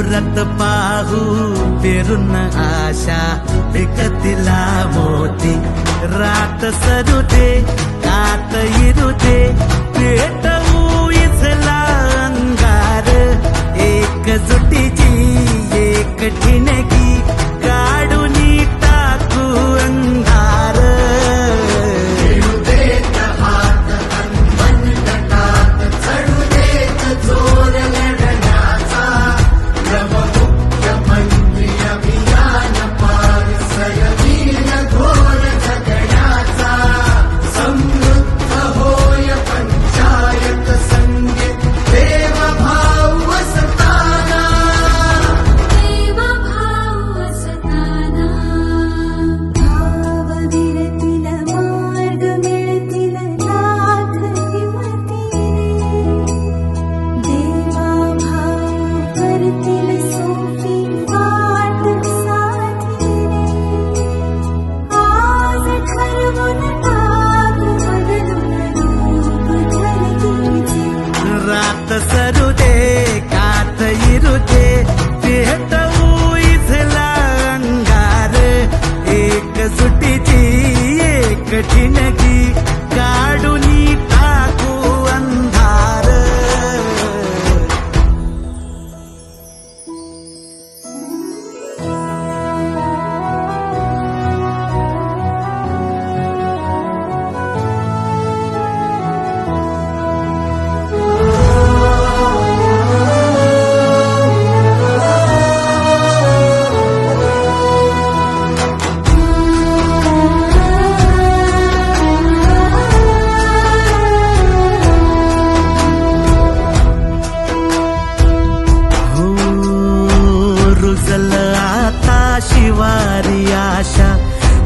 പുറത്ത് പാഹു പെരുന്ന ആശ വെക്കത്തില്ല മോത്തി രാത്ത സരുതേ കാത്ത ഇരുതേ പേട്ട ಸರು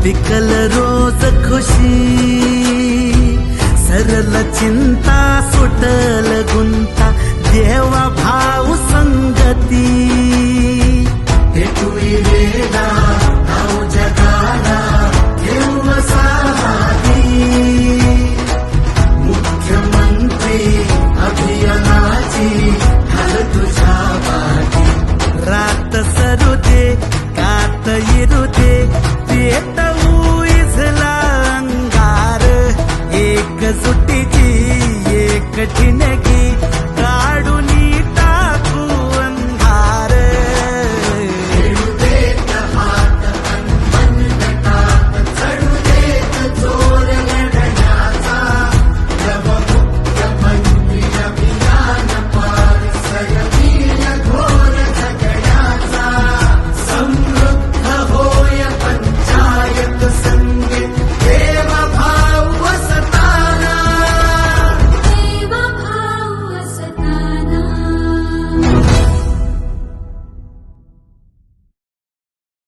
पिकल रोज खुशी सरल चिंता सुटल गुण